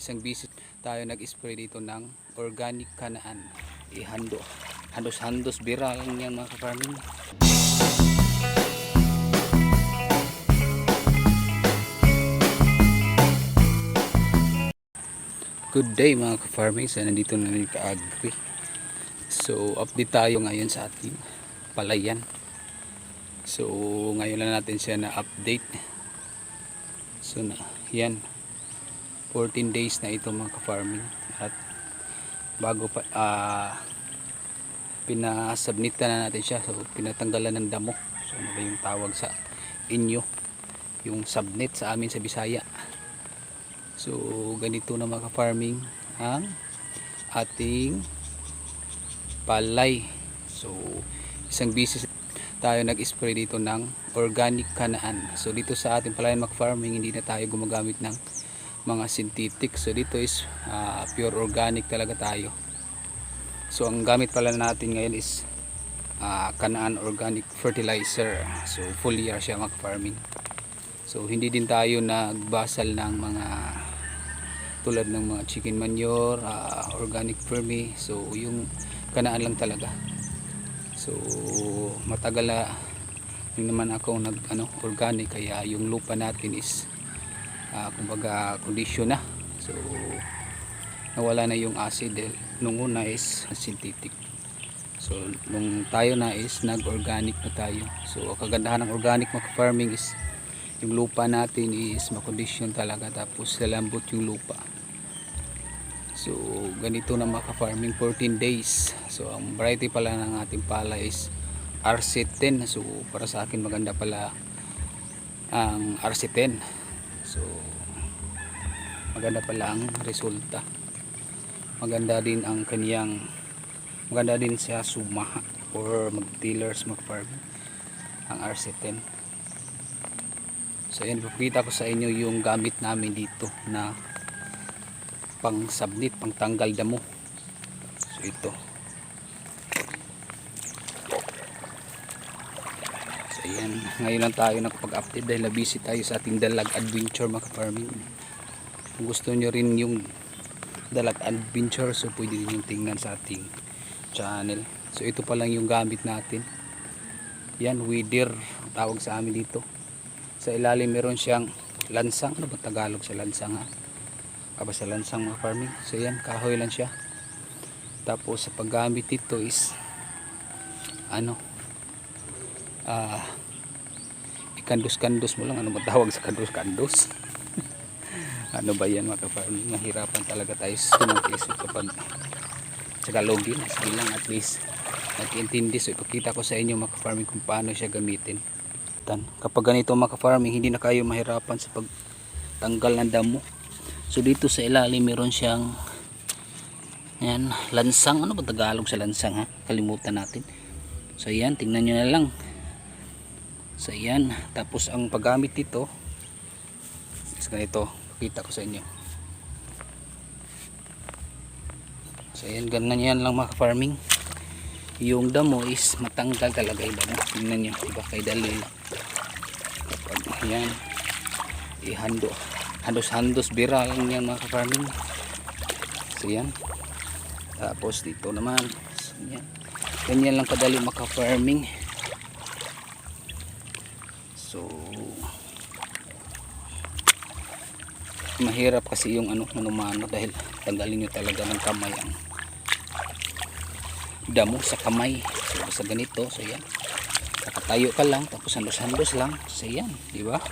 isang visit tayo nag-spray dito ng organic kanaan. Ihando. Handos-handos bira lang yan mga kaparming. Good day mga ka-farming. So, nandito na rin ka-agri. So, update tayo ngayon sa ating palayan. So, ngayon lang natin siya na update. So, na, yan. 14 days na ito mga ka-farming. At bago pa, ah, pinasubmit na natin siya. So, pinatanggalan ng damo. So, ano ba yung tawag sa inyo? Yung subnet sa amin sa Bisaya. So, ganito na mga farming ang ating palay. So, isang bisis tayo nag-spray dito ng organic kanaan. So, dito sa ating palayan mga farming, hindi na tayo gumagamit ng mga synthetic. So, dito is ah, pure organic talaga tayo. So, ang gamit pala natin ngayon is ah, kanaan organic fertilizer. So, foliar siya mga farming. So, hindi din tayo nagbasal ng mga tulad ng mga chicken manure, ah, organic vermi. So, yung kanaan lang talaga. So, matagal na din naman ako nag ano, organic kaya yung lupa natin is ah, kumbaga condition na. So, nawala na yung acid dahil nung una is synthetic. So, nung tayo na is nag-organic na tayo. So, kagandahan ng organic mga farming is yung lupa natin is makondisyon talaga tapos lalambot yung lupa so ganito na maka farming 14 days so ang variety pala ng ating pala is RC10 so para sa akin maganda pala ang RC10 so maganda pala ang resulta maganda din ang kaniyang maganda din siya sumaha or mag-dealers mag-farm ang RC10 So yan, ipapakita ko sa inyo yung gamit namin dito na pang subnit, pang tanggal damo. So ito. So yan, ngayon lang tayo nakapag-update dahil busy tayo sa ating dalag adventure mga farming. Kung gusto nyo rin yung dalag adventure so pwede din yung tingnan sa ating channel. So ito pa lang yung gamit natin. Yan, weeder, tawag sa amin dito sa ilalim meron siyang lansang ano ba Tagalog sa lansang ha aba sa lansang mga farming so yan kahoy lang siya tapos sa paggamit ito is ano ah ikandos-kandos mo lang. Ano ba tawag sa kandos-kandos ano ba yan mga farming nahirapan talaga tayo tumangkis kapag sa galogin sige lang at least nag-intindi. So ipakita ko sa inyo mga farming kung paano siya gamitin. Tan kapag ganito mga farming hindi na kayo mahirapan sa pagtanggal ng damo. So dito sa ilalim meron siyang yan lansang. Ano ba Tagalog sa lansang ha? Kalimutan natin. So yan tingnan nyo na lang so yan tapos ang paggamit dito is ganito. Pakita ko sa inyo. So yan ganyan yan lang mga farming yung damo is matanggal talaga yung damo. Tingnan nyo. Diba kay dali kapag yan ihando. Handos handos bira lang yan mga farming so yan tapos dito naman. So, yan ganyan lang kadali maka farming so mahirap kasi yung ano manumano dahil tanggalin nyo talaga ng kamay ang damo sa kamay. So sa ganito. So yan. Nakatayo ka lang tapos handos-handos lang. So yan di ba?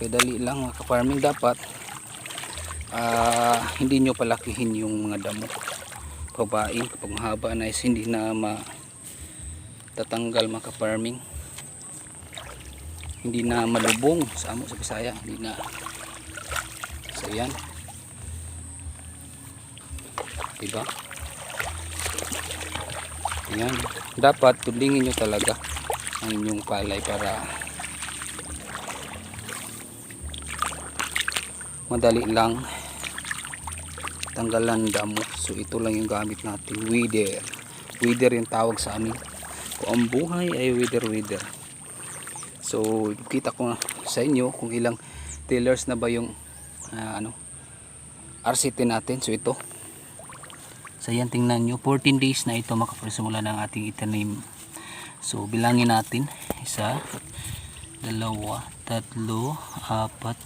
Kaya dali lang mga dapat ah, hindi nyo palakihin yung mga damo. Pabain kapag mahaba na is hindi na matatanggal mga farming hindi na malubong. Sa amo sa Bisaya. Hindi na. So yan. Diba? Yan. Dapat tulingin nyo talaga ang inyong palay para madali lang tanggalan damo. So ito lang yung gamit natin. Weeder. Weeder yung tawag sa amin. Kung ang buhay ay weeder weeder so kita ko sa inyo kung ilang tailors na ba yung ah, ano RCT natin. So ito. So yan tingnan nyo. 14 days na ito makapasimula ng ating itanim. So bilangin natin. Isa, dalawa, tatlo, apat,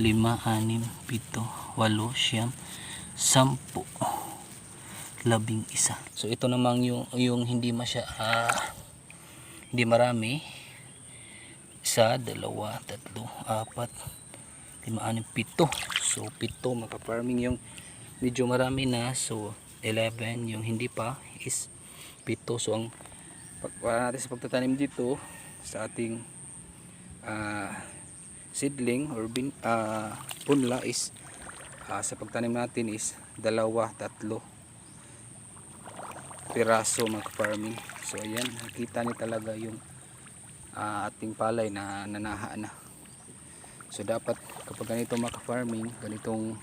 lima, anim, pito, walo, siyam, sampu, labing isa. So ito namang yung, yung hindi masya, ah, hindi marami. Isa, dalawa, tatlo, apat, lima, anim, pito. So pito maka-farming yung medyo marami na. So 11 yung hindi pa is pito. So ang pag, para natin sa pagtatanim dito sa ating ah, seedling or bin, ah, punla is ah, sa pagtanim natin is dalawa, tatlo piraso mga farming so ayan nakita ni talaga yung ah, ating palay na nanaha na. So dapat kapag ganito mga farming ganitong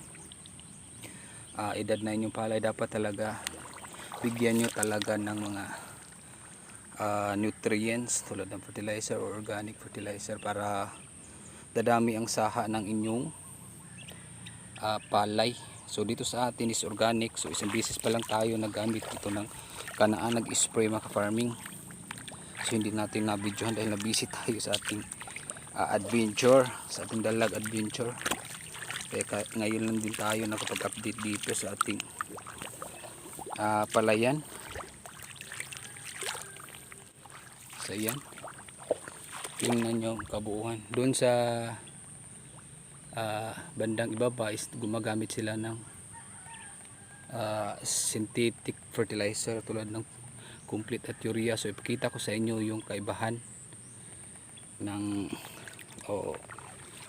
ah, edad na inyong palay dapat talaga bigyan nyo talaga ng mga ah, nutrients tulad ng fertilizer or organic fertilizer para dadami ang saha ng inyong ah, palay. So dito sa atin is organic. So isang beses pa lang tayo nagamit ito ng kanaan nag-spray mga farming so hindi natin nabidyohan dahil nabisi tayo sa ating ah, adventure sa ating dalag adventure. Kaya ka- ngayon lang din tayo nakapag-update dito sa ating ah, palayan. So yan. Tingnan nyo ang kabuuan. Doon sa ah, bandang ibaba is gumagamit sila ng ah, synthetic fertilizer tulad ng complete at urea so ipakita ko sa inyo yung kaibahan ng o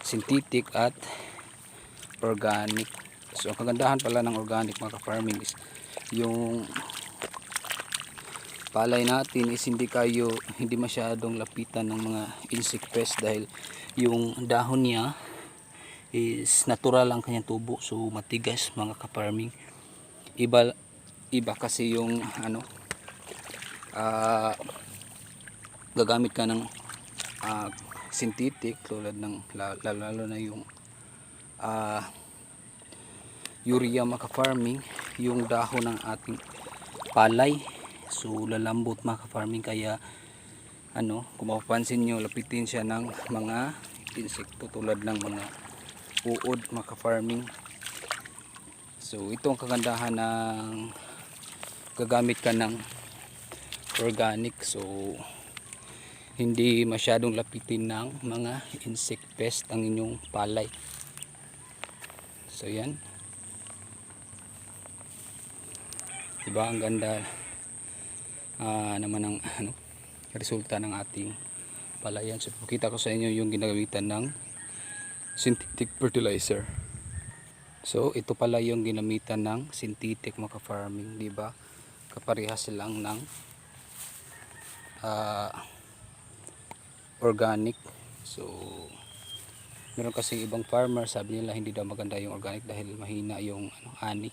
synthetic at organic. So ang kagandahan pala ng organic mga farming is yung palay natin is hindi kayo hindi masyadong lapitan ng mga insect pest dahil yung dahon niya is natural ang kanyang tubo. So matigas mga ka-farming. Iba iba kasi yung ano ah gagamit ka ng ah, synthetic tulad ng la- lalo, lalo na yung ah urea maka farming yung dahon ng ating palay. So lalambot maka farming kaya ano kung mapapansin nyo lapitin siya ng mga insekto tulad ng mga uod maka farming so ito ang kagandahan ng gagamit ka ng organic. So hindi masyadong lapitin ng mga insect pest ang inyong palay. So yan. Diba? Ang ganda ah, naman ng ano, resulta ng ating palayan so pakita ko sa inyo yung ginagamitan ng synthetic fertilizer. So ito pala yung ginamitan ng synthetic maka farming diba? Kaparehas lang ng ah, organic. So meron kasi ibang farmer sabi nila hindi daw maganda yung organic dahil mahina yung ano, ani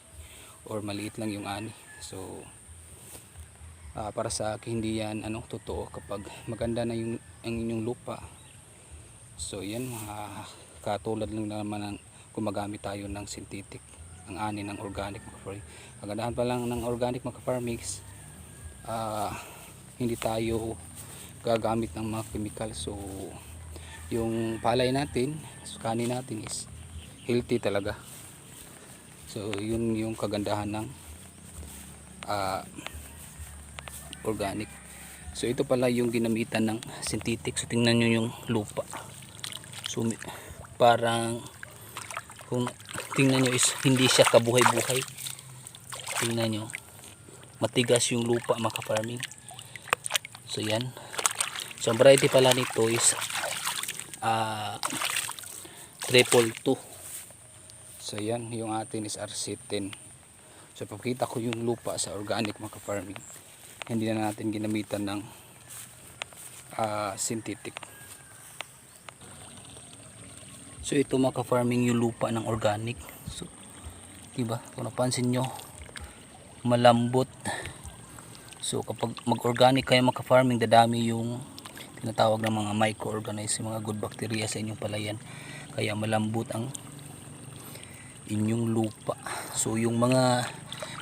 or maliit lang yung ani. So ah, para sa akin hindi yan ano totoo kapag maganda na yung ang inyong lupa. So yan mga katulad lang naman ng gumagamit tayo ng synthetic ang ani ng organic maka farming kagandahan pa lang ng organic maka farming is, ah, hindi tayo gagamit ng mga chemical. So yung palay natin kanin natin is healthy talaga. So yun yung kagandahan ng ah, organic. So ito pala yung ginamitan ng synthetic. So tingnan nyo yung lupa. So parang kung tingnan nyo is hindi siya kabuhay-buhay. Tingnan nyo. Matigas yung lupa maka farming so yan. So ang variety pala nito is ah triple 2 so yan. Yung atin is RC10 so papakita ko yung lupa sa organic maka farming hindi na natin ginamitan ng ah, synthetic. So ito maka farming yung lupa ng organic. So diba? Kung napansin nyo malambot so kapag mag organic kayo maka farming dadami yung tinatawag ng mga microorganisms yung mga good bacteria sa inyong palayan kaya malambot ang inyong lupa. So yung mga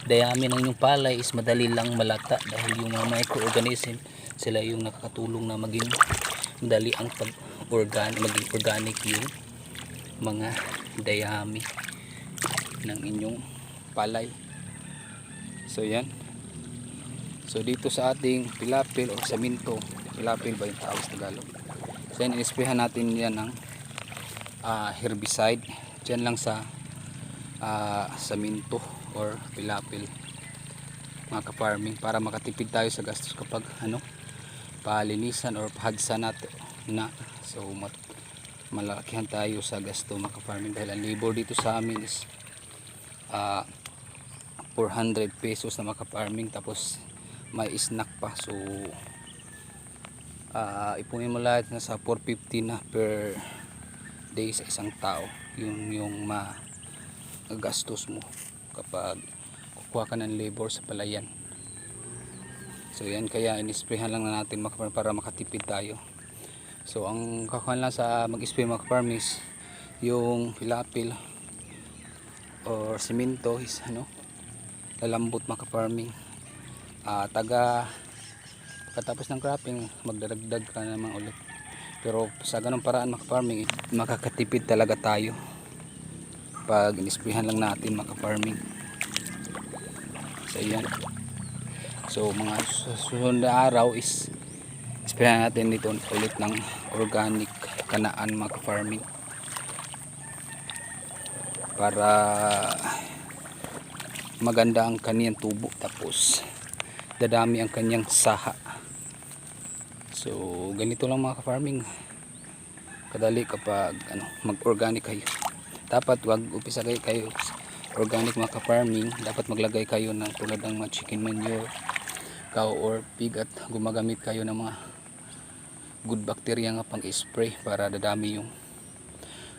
dayami ng inyong palay is madali lang malata dahil yung mga microorganism sila yung nakakatulong na maging madali ang pag organic maging organic yung mga dayami ng inyong palay. So yan. So dito sa ating pilapil o saminto, pilapil ba yung tawag sa Tagalog? So yan, inisprehan natin yan ng ah, herbicide. Diyan lang sa ah, saminto or pilapil mga ka-farming para makatipid tayo sa gastos kapag ano palinisan or pahagsa natin na so mat malakihan tayo sa gasto mga ka-farming dahil ang labor dito sa amin is ah, 400 pesos na mga ka-farming tapos may snack pa. So ah ipunin mo lahat na sa 450 na per day sa isang tao. Yung yung ma gastos mo kapag kukuha ka ng labor sa palayan. So yan. Kaya inisprehan lang na natin para makatipid tayo. So ang kakuha lang sa mag-spray ka-farm is yung pilapil or simento is ano lalambot mga Ah, taga pagkatapos ng cropping magdaragdag ka naman ulit. Pero sa ganung paraan mga farming makakatipid talaga tayo. Pag inisprihan lang natin mga farming so yan. So mga susunod na araw is isprayan natin dito ulit ng organic kanaan mga farming para maganda ang kaniyang tubo tapos dadami ang kanyang saha. So ganito lang mga ka-farming. Kadali kapag ano, mag-organic kayo. Dapat wag upisa kayo, kayo organic mga ka-farming. Dapat maglagay kayo ng tulad ng mga chicken manure cow or pig at gumagamit kayo ng mga good bacteria nga pang spray para dadami yung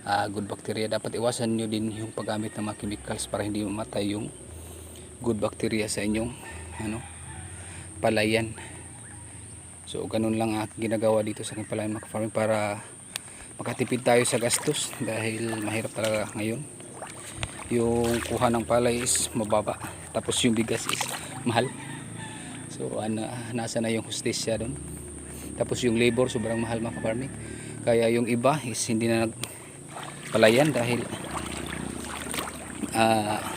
ah, good bacteria. Dapat iwasan nyo din yung paggamit ng mga chemicals para hindi mamatay yung good bacteria sa inyong ano palayan. So ganun lang ang ginagawa dito sa aking palayan mga farming para makatipid tayo sa gastos dahil mahirap talaga ngayon. Yung kuha ng palay is mababa tapos yung bigas is mahal. So ana, nasa na yung hostesya doon tapos yung labor sobrang mahal mga farming kaya yung iba is hindi na nagpalayan dahil ah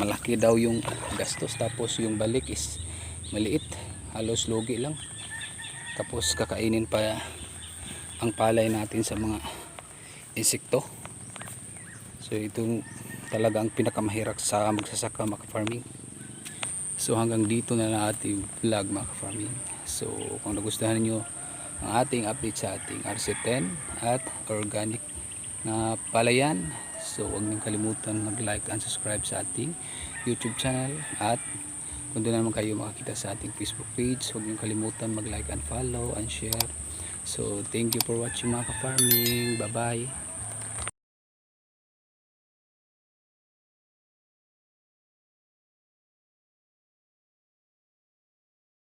malaki daw yung gastos. Tapos yung balik is maliit. Halos logi lang. Tapos kakainin pa ang palay natin sa mga insekto. So ito talaga ang pinakamahirap sa magsasaka mga farming so hanggang dito na lang ating vlog mga farming so kung nagustuhan niyo ang ating update sa ating RC10 at organic na palayan so huwag niyong kalimutan mag like and subscribe sa ating youtube channel. At kung doon naman kayo makakita sa ating facebook page huwag niyong kalimutan mag like and follow and share. So thank you for watching mga ka-farming. Bye bye